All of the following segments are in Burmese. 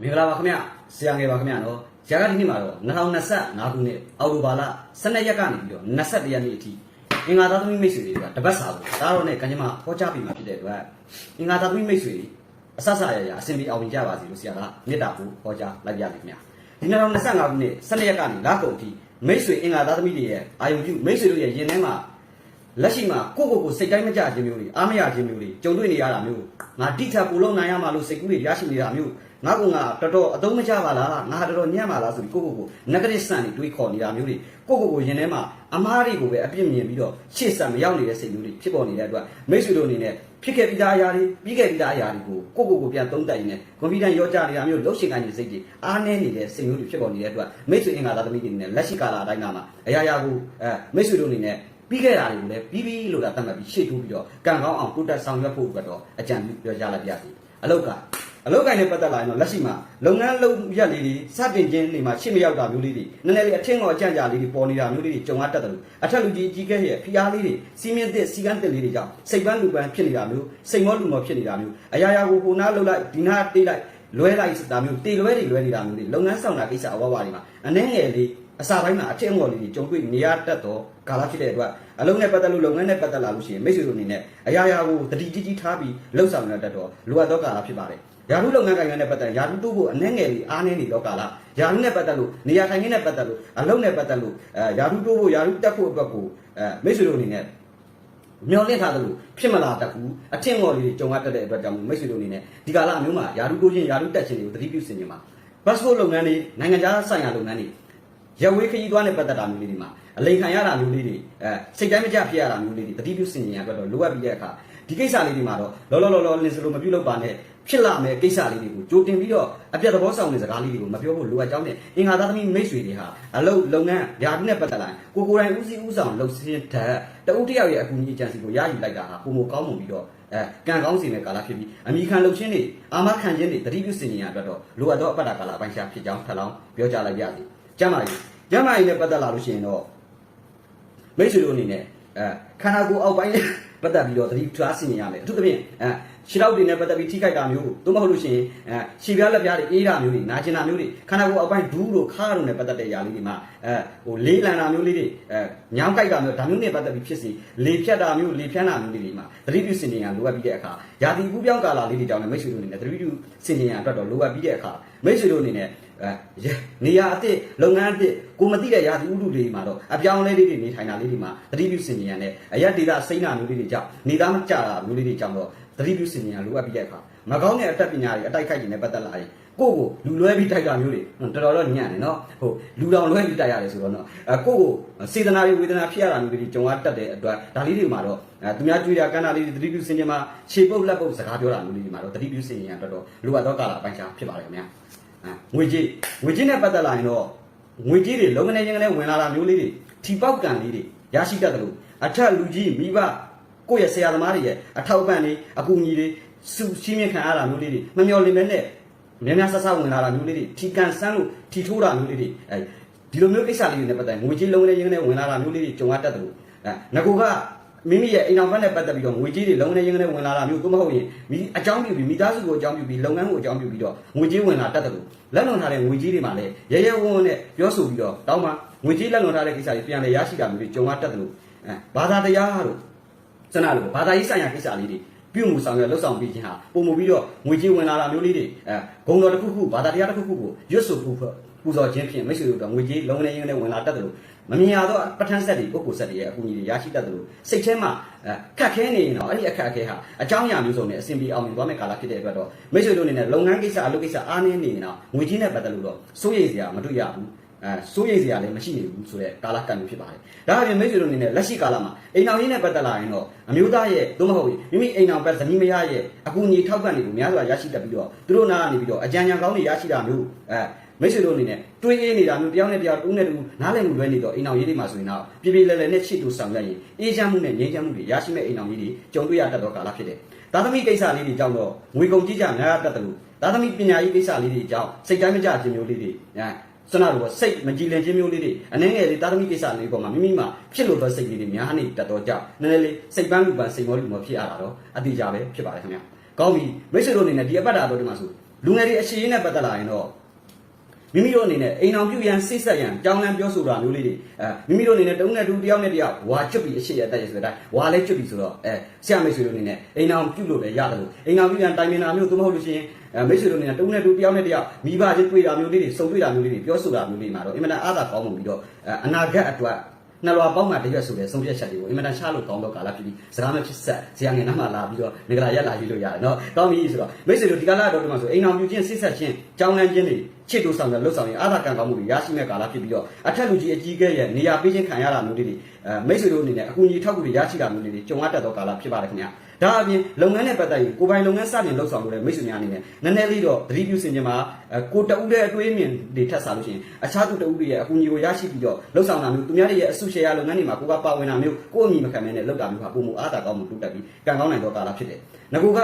မင်္ဂလာပါခင်ဗျဆရာငယ်ပါခင်ဗျနော်ဇာကဒီနေ့မှာတော့2025ခုနှစ်အောက်တိုဘာလ12ရက်ကနေပြီးတော့21ရက်နေ့အထိအင်္ဂါသားသမီးမိတ်ဆွေတွေကတပတ်စာကိုတားတော့နဲ့ကံကြမ္မာဟောကြားပြီးမှဖြစ်တဲ့အတွက်အင်္ဂါသားသမီးမိတ်ဆွေတွေအဆဆရရအစဉ်ပြေအောင်ကြပါစေလို့ဆရာကမေတ္တာကိုဟောကြားလိုက်ရပြီခင်ဗျဒီ2025ခုနှစ်12ရက်ကနေလကုန်အထိမိတ်ဆွေအင်္ဂါသားသမီးတွေရဲ့အာယုံပြုမိတ်ဆွေတို့ရဲ့ရင်ထဲမှာလက်ရှိမှာကိုယ့်ကိုယ်ကိုစိတ်တိုင်းမကြခြင်းမျိုးတွေအားမရခြင်းမျိုးတွေကြုံတွေ့နေရတာမျိုးငါတိထပ်ပူလုံးနိုင်ရမှာလို့စိတ်ကူးတွေရရှိနေတာမျိုး ငါကငါတော်တော်အသုံးမချပါလားငါတော်တော်ညံ့ပါလားဆိုပြီးကိုယ့်ကိုယ်ကို negative ဆန်တွေတွေးခေါ်နေတာမျိုးတွေကိုယ့်ကိုယ်ကိုရင်ထဲမှာအမားတွေကိုပဲအပြစ်မြင်ပြီးတော့ရှေ့ဆက်မရောက်နေတဲ့စိတ်မျိုးတွေဖြစ်ပေါ်နေတဲ့အတွက်မိတ်ဆွေတို့အနေနဲ့ဖြစ်ခဲ့ပြီးသားအရာတွေပြီးခဲ့ပြီးသားအရာတွေကိုကိုယ့်ကိုယ်ကိုပြန်သုံးသပ်ရင်းနဲ့ကွန်ပျူတာရောကြနေတာမျိုးလှုပ်ရှင်ကိုင်းနေတဲ့စိတ်တွေအားနည်းနေတဲ့စိတ်မျိုးတွေဖြစ်ပေါ်နေတဲ့အတွက်မိတ်ဆွေအင်္ဂါသားသမီးတွေအနေနဲ့လက်ရှိကာလအတိုင်းကမှအရာရာကိုအဲမိတ်ဆွေတို့အနေနဲ့ပြီးခဲ့တာတွေကိုလည်းပြီးပြီးလို့လာတတ်မှတ်ပြီးရှေ့တိုးပြီးတော့ကံကောင်းအောင်တိုးတက်ဆောင်ရွက်ဖို့အတွက်တော့အကြံပြုပြောကြားလိုက်ပါရစေအလောက်က အလုပ်ကိုင်းနဲ့ပတ်သက်လာရင်တော့လက်ရှိမှာလုပ်ငန်းလုပ်ရက်လေးတွေစတင်ခြင်းတွေမှာရှေ့မရောက်တာမျိုးလေးတွေနည်းနည်းလေးအထင်တော်အကြံကြာလေးတွေပေါ်နေတာမျိုးလေးတွေကြုံရတတ်တယ်လို့အထက်လူကြီးအကြီးကဲရဲ့ဖိအားလေးတွေစီးမြင့်သစ်စီကန်းသစ်လေးတွေကြောင့်စိတ်ပန်းလူပန်းဖြစ်နေတာမျိုးစိတ်မောလူမောဖြစ်နေတာမျိုးအရာရာကိုဟိုနားလှုပ်လိုက်ဒီနားတေးလိုက်လွဲလိုက်တာမျိုးတေလွဲတွေလွဲနေတာမျိုးတွေလုပ်ငန်းဆောင်တာကိစ္စအဝဝတွေမှာအနှဲငယ်လေးအစာပိုင်းမှာအထက်အမော်လေးတွေကြုံတွေ့နေရတတ်တော့ကာလဖြစ်တဲ့အတွက်အလုံးနဲ့ပတ်သက်လို့လုပ်ငန်းနဲ့ပတ်သက်လာလို့ရှိရင်မိတ်ဆွေတို့အနေနဲ့အရာရာကိုတတိကြီးကြီးထားပြီးလှုပ်ဆောင်ရတတ်တော့လိုအပ်သောကာလဖြစ်ပါတယ် ယာရုလုပ်ငန်းကိုင်ငန်းနဲ့ပတ်သက်ယာရုတိုးဖို့အနှဲငယ်လေးအားနည်းနေတော့ကာလယာရုနဲ့ပတ်သက်လို့နေရာထိုင်ခင်းနဲ့ပတ်သက်လို့အလုပ်နဲ့ပတ်သက်လို့အဲယာရုတိုးဖို့ယာရုတက်ဖို့အတွက်ကိုအဲမိတ်ဆွေတို့အနေနဲ့မျောလင့်ထားသလိုဖြစ်မလာတတ်ဘူးအထင်ငေါ်လေးတွေကြုံရတတ်တဲ့အတွက်ကြောင့်မိတ်ဆွေတို့အနေနဲ့ဒီကာလမျိုးမှာယာရုတိုးခြင်းယာရုတက်ခြင်းတွေကိုသတိပြုစင်ခြင်းမှာဘတ်စပို့လုပ်ငန်းတွေနိုင်ငံခြားဆိုင်ရာလုပ်ငန်းတွေရဝေးခရီးသွားနဲ့ပတ်သက်တာမျိုးလေးတွေမှာအလိန်ခံရတာမျိုးလေးတွေအဲစိတ်တိုင်းမကြဖြစ်ရတာမျိုးလေးတွေသတိပြုစင်ခြင်းရအတွက်တော့လိုအပ်ပြီးတဲ့အခါဒီကိစ္စလေးတွေမှာတော့လောလောလောလောလင်းစလိုမပြုတ်လို့ပါနဲ့ ဖြစ်လာမယ်ကိစ္စလေးတွေကိုကြိုတင်ပြီးတော့အပြတ်သဘောဆောင်တဲ့စကားလေးတွေကိုမပြောဖို့လိုအပ်ကြောင်းနဲ့အင်္ဂါသားသမီးမိတ်ဆွေတွေဟာအလုပ်လုပ်ငန်းဓာတ်နဲ့ပတ်သက်လာရင်ကိုကိုယ်တိုင်ဦးစီးဦးဆောင်လှုပ်ဆင်းတဲ့တဦးတစ်ယောက်ရဲ့အကူအညီအကြံစီကိုရယူလိုက်တာဟာပုံမကောင်းမှုပြီးတော့အဲကံကောင်းစီမဲ့ကာလဖြစ်ပြီးအမိခံလှုပ်ခြင်းတွေအာမခံခြင်းတွေတတိပြုစင်ညာအတွက်တော့လိုအပ်သောအပ္ပဒါကာလအပိုင်းခြားဖြစ်ကြောင်းထပ်လောင်းပြောကြားလိုက်ရစီကျမ်းမာရေးကျမ်းမာရေးနဲ့ပတ်သက်လာလို့ရှိရင်တော့မိတ်ဆွေတို့အနေနဲ့ အဲခန္ဓာကိုယ်အောက်ပိုင်းနဲ့ပတ်သက်ပြီးတော့တတိထားစင်ညာရမယ်အထူးသဖြင့်အဲခြေထောက်တွေနဲ့ပတ်သက်ပြီးထိခိုက်တာမျိုးသို့မဟုတ်လို့ရှိရင်အဲခြေပြားလက်ပြားတွေအေးတာမျိုးတွေနာကျင်တာမျိုးတွေခန္ဓာကိုယ်အောက်ပိုင်းဒူးတို့ခါတို့နဲ့ပတ်သက်တဲ့ຢာလေးတွေမှာအဲဟိုလေးလံတာမျိုးလေးတွေအဲညောင်းကြိုက်တာမျိုးဒါမျိုးနဲ့ပတ်သက်ပြီးဖြစ်စီလေဖြတ်တာမျိုးလေဖြန်းတာမျိုးလေးတွေမှာသတိပြုစင်ညာလိုအပ်ပြီးတဲ့အခါຢာတိပူပြောင်းကာလာလေးတွေကြောင့်လည်းမိတ်ဆွေတို့အနေနဲ့သတိပြုစင်ညာအတွက်တော့လိုအပ်ပြီးတဲ့အခါမိတ်ဆွေတို့အနေနဲ့ အဲနေရာအစ်စ်လုပ်ငန်းအစ်စ်ကိုမသိတဲ့ຢာတိဥတုတွေမှာတော့အပြောင်းလဲလေးတွေနေထိုင်တာလေးတွေမှာသတိပြုစင်ညာနဲ့အရက်ဒေတာစိမ့်တာမျိုးလေးတွေကြောင့်နေသားမကြတာမျိုးလေးတွေကြောင့်တော့သတိပြုစင်ညာလိုအပ်ပြီးတဲ့အခါမကောင်းတဲ့အတတ်ပညာတွေအတိုက်ခိုက်ခြင်းနဲ့ပတ်သက်လာရင်ကိုယ့်ကိုလူလွဲပြီးတိုက်တာမျိုးတွေတော်တော်တော့ညံ့တယ်နော်ဟုတ်လူတောင်လွဲပြီးတိုက်ရတယ်ဆိုတော့နော်အဲကိုယ့်ကိုစေတနာတွေဝေဒနာဖြစ်ရတာမျိုးတွေကြုံရတတ်တဲ့အတွက်ဒါလေးတွေမှာတော့အဲသူများကြွေးရကန္နာလေးတွေသတိပြုစင်ခြင်းမှာခြေပုတ်လက်ပုတ်စကားပြောတာမျိုးလေးတွေမှာတော့သတိပြုစင်ခြင်းအတွက်တော့လိုအပ်သောကာလအပိုင်းခြားဖြစ်ပါတယ်ခင်ဗျာအဲ ငွေကြေးငွေကြေးနဲ့ပတ်သက်လာရင်တော့ငွေကြေးတွေလုံးကနေချင်းကလေးဝင်လာတာမျိုးလေးတွေထီပေါက်ကံလေးတွေရရှိတတ်တယ်လို့အထက်လူကြီးမိဘကိုယ့်ရဲ့ဆရာသမားတွေရဲ့အထောက်အပံ့တွေအကူအညီတွေစုရှင်းမြခံရတာမျိုးလေးတွေမမျော်လင့်မဲနဲ့များများဆဆဝင်လာတာမျိုးလေးတွေထီကန်ဆန်းလို့ထီထိုးတာမျိုးလေးတွေအဲဒီလိုမျိုးကိစ္စလေးတွေနဲ့ပတ်သက်ငွေကြေးလုံးနေချင်းကလေးဝင်လာတာမျိုးလေးတွေကြုံရတတ်တယ်လို့အဲငကူက မိမိရဲ့အိမ်အောင်ဘက်နဲ့ပတ်သက်ပြီးတော့ငွေကြေးတွေလုံးနေချင်းကလေးဝင်လာတာမျိုးသို့မဟုတ်ရင်မိအကြောင်းပြုပြီးမိသားစုကိုအကြောင်းပြုပြီးလုပ်ငန်းကိုအကြောင်းပြုပြီးတော့ငွေကြေးဝင်လာတတ်တယ်လို့လက်လွန်ထားတဲ့ငွေကြေးတွေမှာလည်းရရဝန်းဝန်းနဲ့ပြောဆိုပြီးတော့တောင်းမှငွေကြေးလက်လွန်ထားတဲ့ကိစ္စတွေပြန်လည်ရရှိတာမျိုးတွေကြုံရတတ်တယ်လို့အဲဘာသာတရားတို့စနလို့ဘာသာရေးဆိုင်ရာကိစ္စလေးတွေပြုမှုဆောင်ရွက်လှုပ်ဆောင်ပြီးခြင်းဟာပုံမူပြီးတော့ငွေကြေးဝင်လာတာမျိုးလေးတွေအဲဂုံတော်တစ်ခုခုဘာသာတရားတစ်ခုခုကိုရွတ်ဆိုပူ ပူဇော်ခြင်းဖြင့်မိတ်ဆွေတို့ကငွေကြေးလုံးနေရင်းနဲ့ဝင်လာတတ်တယ်လို့မမြင်ရသောပဋ္ဌာန်းဆက်တွေပုဂ္ဂိုလ်ဆက်တွေရဲ့အကူအညီတွေရရှိတတ်တယ်လို့စိတ်ထဲမှာအခက်ခဲနေရင်တော့အဲ့ဒီအခက်အခဲဟာအကြောင်းအရာမျိုးစုံနဲ့အစဉ်ပြေအောင်မြင်သွားမယ့်ကာလဖြစ်တဲ့အတွက်တော့မိတ်ဆွေတို့အနေနဲ့လုပ်ငန်းကိစ္စအလုပ်ကိစ္စအားနည်းနေရင်တော့ငွေကြေးနဲ့ပတ်သက်လို့တော့စိုးရိမ်စရာမတွေ့ရဘူးအဲစိုးရိမ်စရာလည်းမရှိနေဘူးဆိုတဲ့ကာလကံမျိုးဖြစ်ပါတယ်။ဒါအပြင်မိတ်ဆွေတို့အနေနဲ့လက်ရှိကာလမှာအိမ်အောင်ရေးနဲ့ပတ်သက်လာရင်တော့အမျိုးသားရဲ့သို့မဟုတ်မိမိအိမ်အောင်ပတ်ဇနီးမယားရဲ့အကူအညီထောက်ပံ့တွေကိုများစွာရရှိတတ်ပြီးတော့သူတို့နာကနေပြီးတော့အကြံဉာဏ်ကောင်းတွေရရှိတာမျိုးအဲ မိတ်ဆွေတို့အနေနဲ့တွေးအေးနေတာမျိုးတယောက်နဲ့တယောက်တူးနဲ့တူနားလည်မှုလွဲနေတော့အိမ်အောင်ရေးတွေမှာဆိုရင်တော့ပြေပြေလည်လည်နဲ့ချစ်တူဆောင်ရွက်ရင်အေးချမ်းမှုနဲ့ငြိမ်းချမ်းမှုတွေရရှိမဲ့အိမ်အောင်ရေးတွေကြုံတွေ့ရတတ်သောကာလဖြစ်တယ်။သာသမီကိစ္စလေးတွေကြောင့်တော့ငွေကုန်ကြီးကြများတတ်တယ်လို့သာသမီပညာရေးကိစ္စလေးတွေကြောင့်စိတ်တိုင်းမကြခြင်းမျိုးလေးတွေအဲစနတော့စိတ်မကြည်လင်ခြင်းမျိုးလေးတွေအနေငယ်လေးတာသမီကိစ္စလေးပေါ်မှာမိမိမှာဖြစ်လို့သောစိတ်လေးတွေများနေတတ်တော့ကြောင့်နည်းနည်းလေးစိတ်ပန်းလူပန်းစိတ်မောလူမောဖြစ်ရတာတော့အတိအကျပဲဖြစ်ပါတယ်ခင်ဗျာ။ကောင်းပြီမိတ်ဆွေတို့အနေနဲ့ဒီအပတ်တာတော့ဒီမှာဆိုလူငယ်တွေအခြေရင်းနဲ့ပတ်သက်လာရင်တော့ မိမိတို့အနေနဲ့အိမ်အောင်ပြုရန်စိတ်ဆက်ရန်ကြောင်းလန်းပြောဆိုတာမျိုးလေးတွေအဲမိမိတို့အနေနဲ့တုံးနဲ့တူတယောက်နဲ့တယောက်ဝါကျွတ်ပြီးအရှိရတက်ရဆိုတဲ့အတိုင်းဝါလဲကျွတ်ပြီးဆိုတော့အဲဆရာမိတ်ဆွေတို့အနေနဲ့အိမ်အောင်ပြုလို့လည်းရတယ်လို့အိမ်အောင်ပြုရန်တိုင်ပင်တာမျိုးသို့မဟုတ်လို့ရှိရင်အဲမိတ်ဆွေတို့အနေနဲ့တုံးနဲ့တူတယောက်နဲ့တယောက်မိဘချင်းတွေ့တာမျိုးလေးတွေစုံတွေ့တာမျိုးလေးတွေပြောဆိုတာမျိုးလေးမှာတော့အင်မတန်အားသာကောင်းမှုပြီးတော့အဲအနာဂတ်အတွက် နှလွာပေါက်မှတရွက်ဆိုတဲ့ဆုံးဖြတ်ချက်တွေကိုအင်မတန်ရှားလို့ကောင်းတော့ကာလဖြစ်ပြီးစကားမဖြစ်ဆက်ဇာငယ်နားမှာလာပြီးတော့ငကလာရက်လာပြီးလို့ရတယ်နော်ကောင်းပြီဆိုတော့မိတ်ဆွေတို့ဒီကာလတော့ဒီမှာဆိုအိမ်အောင်ပြုခြင်းစိတ်ဆက်ခြင်းကြောင်းလန်းခြင်းတွေချစ်တူဆောင်တဲ့လှုပ်ဆောင်ရင်အာသာကံကောင်းမှုတွေရရှိမဲ့ကာလဖြစ်ပြီးတော့အထက်လူကြီးအကြီးကဲရဲ့နေရာပေးခြင်းခံရတာမျိုးတွေအဲမိတ်ဆွေတို့အနေနဲ့အကူအညီထောက်ကူတွေရရှိတာမျိုးတွေကြုံရတတ်သောကာလဖြစ်ပါတယ်ခင်ဗျာ ဒါအပြင်လုပ်ငန်းနဲ့ပတ်သက်ရင်ကိုယ်ပိုင်လုပ်ငန်းစတင်လှုပ်ဆောင်လို့တဲ့မိတ်ဆွေများအနေနဲ့နည်းနည်းလေးတော့သတိပြုစင်ခြင်းမှာကိုတအူးတဲ့အတွေးအမြင်တွေထပ်စားလို့ရှိရင်အခြားသူတအူးတွေရဲ့အကူအညီကိုရရှိပြီးတော့လှုပ်ဆောင်တာမျိုးသူများတွေရဲ့အစုရှယ်ယာလုပ်ငန်းတွေမှာကိုကပါဝင်တာမျိုးကိုယ့်အမိမခံမဲနဲ့လှုပ်တာမျိုးဟာပုံမူအားတာကောင်းမှုတိုးတက်ပြီးကံကောင်းနိုင်သောကာလဖြစ်တယ်ငကူက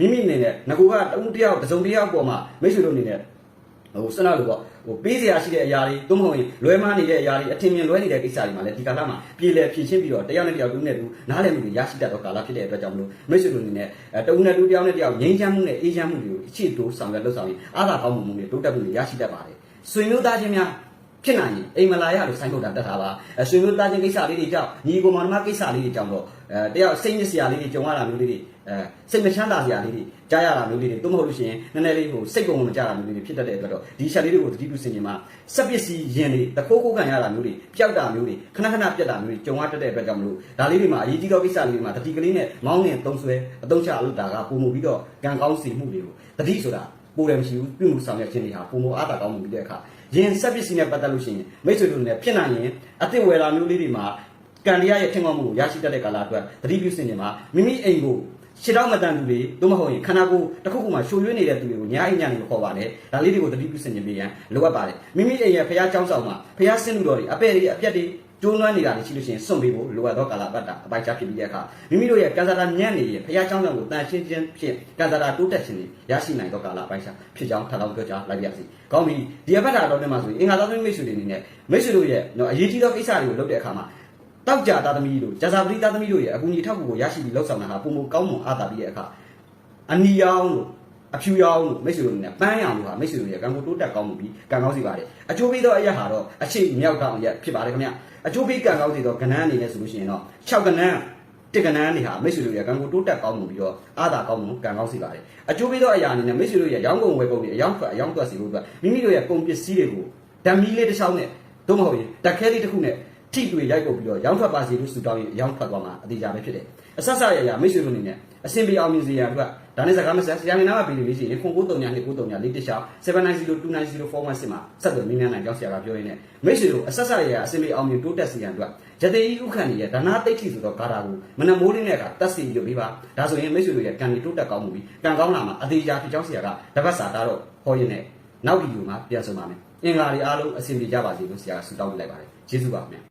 အဲမိမိအနေနဲ့ငကူကတအူးတယောက်တစ်စုံတစ်ယောက်ပေါ်မှာမိတ်ဆွေတို့အနေနဲ့ ဟိုစနလို့ပေါ့ဟိုပေးစရာရှိတဲ့အရာတွေသို့မဟုတ်ရင်လွဲမားနေတဲ့အရာတွေအထင်မြင်လွဲနေတဲ့ကိစ္စတွေမှာလည်းဒီကာလမှာပြည်လည်ဖြည့်ရှင်းပြီးတော့တယောက်နဲ့တယောက်တူးနဲ့တူနားလည်မှုတွေရရှိတတ်သောကာလဖြစ်တဲ့အတွက်ကြောင့်မလို့မိတ်ဆွေတို့အနေနဲ့အဲတူးနဲ့တူးတယောက်နဲ့တယောက်ငြိမ်းချမ်းမှုနဲ့အေးချမ်းမှုတွေကိုအချစ်တိုးဆောင်ရွက်လှုပ်ဆောင်ရင်အားသာကောင်းမှုမှုတွေတိုးတက်မှုတွေရရှိတတ်ပါတယ်ဆွေမျိုးသားချင်းများ ဖြစ်နိုင်ရင်အိမ်မလာရလို့ဆိုင်းထုတ်တာတက်ထားပါအဲဆွေမျိုးသားချင်းကိစ္စလေးတွေကြောင့်ညီကိုမောင်နှမကိစ္စလေးတွေကြောင့်တော့အဲတယောက်စိတ်ညစ်စရာလေးတွေကြုံရတာမျိုးလေးတွေအဲစိတ်မချမ်းသာစရာလေးတွေကြားရတာမျိုးလေးတွေသို့မဟုတ်လို့ရှိရင်နည်းနည်းလေးဟိုစိတ်ကုန်မကြတာမျိုးလေးတွေဖြစ်တတ်တဲ့အတွက်တော့ဒီချက်လေးတွေကိုတတိပြုစင်ခြင်းမှာစက်ပစ္စည်းရင်တွေတခိုးခိုးကန်ရတာမျိုးတွေပျောက်တာမျိုးတွေခဏခဏပြက်တာမျိုးတွေကြုံရတတ်တဲ့အတွက်ကြောင့်မလို့ဒါလေးတွေမှာအရေးကြီးသောကိစ္စလေးတွေမှာတတိကလေးနဲ့မောင်းနဲ့သုံးဆွဲအသုံးချလို့ဒါကပုံမှုပြီးတော့ကံကောင်းစီမှုတွေကိုတတိဆိုတာ ပိုတယ်မရှိဘူးပြုမှုဆောင်ရွက်ခြင်းတွေဟာပုံမှုအားတာကောင်းမှုပြီးတဲ့အခါရင်စက်ပစ္စည်းနဲ့ပတ်သက်လို့ရှိရင်မိတ်ဆွေတို့နဲ့ဖြစ်နိုင်ရင်အသစ်ဝယ်တာမျိုးလေးတွေမှာကံတရားရဲ့ထင်ကောင်းမှုကိုရရှိတတ်တဲ့ကာလအတွက်တတိပြုစင်ခြင်းမှာမိမိအိမ်ကိုခြေထောက်မတန်သူတွေသို့မဟုတ်ရင်ခန္ဓာကိုယ်တစ်ခုခုမှာရှုံရွေးနေတဲ့သူတွေကိုညာအိမ်ညာနေမခေါ်ပါနဲ့ဒါလေးတွေကိုတတိပြုစင်ခြင်းပေးရန်လိုအပ်ပါတယ်မိမိအိမ်ရဲ့ဖះเจ้าဆောင်မှာဖះဆင်းလူတော်တွေအပဲ့တွေအပြက်တွေ ကျိုးလွှမ်းနေတာတွေရှိလို့ရှိရင်စွန့်ပေးဖို့လိုအပ်သောကာလပတ်တာအပိုင်းခြားဖြစ်ပြီးတဲ့အခါမိမိတို့ရဲ့ကန်ဆာတာမြတ်နေရင်ဖျားချောင်းကြောင့်ကိုတန်ရှင်းခြင်းဖြင့်ကန်ဆာတာတိုးတက်ခြင်းတွေရရှိနိုင်သောကာလအပိုင်းခြားဖြစ်ကြောင်းထားတော်ပြောကြားလိုက်ပါရစေ။ကောင်းပြီဒီအပတ်တာတော့တင်မှာဆိုရင်အင်္ဂါသားသမီးမိတ်ဆွေတွေအနေနဲ့မိတ်ဆွေတို့ရဲ့နော်အရေးကြီးသောကိစ္စတွေကိုလုပ်တဲ့အခါမှာတောက်ကြသားသမီးတို့ဂျာဇာပတိသားသမီးတို့ရဲ့အကူအညီထောက်ကူကိုရရှိပြီးလှုပ်ဆောင်တာဟာပုံမကောင်းမွန်အားသာပြီးတဲ့အခါအနီယောင်းတို့ အဖြူရောင်တို့မိတ်ဆွေတို့နဲ့ပန်းရောင်တို့ဟာမိတ်ဆွေတို့ရဲ့ကံကိုတိုးတက်ကောင်းမှုပြီးကံကောင်းစီပါတယ်အကျိုးပေးသောအရက်ဟာတော့အချိမြောက်တောင်အရက်ဖြစ်ပါတယ်ခင်ဗျအကျိုးပေးကံကောင်းစီသောကဏ္ဍအနေနဲ့ဆိုလို့ရှိရင်တော့6ကဏ္ဍတစ်ကဏ္ဍနေဟာမိတ်ဆွေတို့ရဲ့ကံကိုတိုးတက်ကောင်းမှုပြီးတော့အားသာကောင်းမှုကံကောင်းစီပါတယ်အကျိုးပေးသောအရာအနေနဲ့မိတ်ဆွေတို့ရဲ့ရောင်းကုန်ဝယ်ကုန်တွေအယောင်းထွက်အယောင်းထွက်စီလို့အတွက်မိမိတို့ရဲ့ကုန်ပစ္စည်းတွေကိုဓာမီလေးတစ်ချောင်းနဲ့သို့မဟုတ်ရင်တက်ခဲလေးတစ်ခုနဲ့ထိတွေ့ရိုက်ကုန်ပြီးတော့ရောင်းထွက်ပါစီလို့ဆူတောင်းရင်ရောင်းထွက်သွားမှာအသေးချာပဲဖြစ်တယ်အဆက်ဆက်ရရမိတ်ဆွေတို့အနေနဲ့အစင်ပြေအောင်မြင်စေရန်အတွက် ဒါနဲ့စကားမဆက်ဆရာမင်းနာမပြီးလို့ရှိရင်ခု939နဲ့939လေးတစ်ချောင်း79029041မှာဆက်သွယ်မြင်းမြန်းနိုင်ကြောက်ဆရာကပြောရင်းနဲ့မိတ်ဆွေတို့အဆက်ဆက်ရရအစင်ပြေအောင်မြင်တိုးတက်စေရန်အတွက်ယတိဥခန့်ရဲ့ဒါနာတိတ်ထိဆိုတော့ဂါတာကိုမနမိုးလေးနဲ့ကတက်စီရုပ်ပြီးပါဒါဆိုရင်မိတ်ဆွေတို့ရဲ့ကံကြီးတိုးတက်ကောင်းမှုပြီးကံကောင်းလာမှာအသေးချာဖြစ်ကြောင်းဆရာကတပတ်စာတာတော့ဟောရင်းနဲ့နောက်ဗီဒီယိုမှာပြန်ဆုံပါမယ်အင်္ဂါတွေအားလုံးအဆင်ပြေကြပါစေလို့ဆရာကဆုတောင်းပေးလိုက်ပါတယ်ကျေးဇူးပါခင်ဗျာ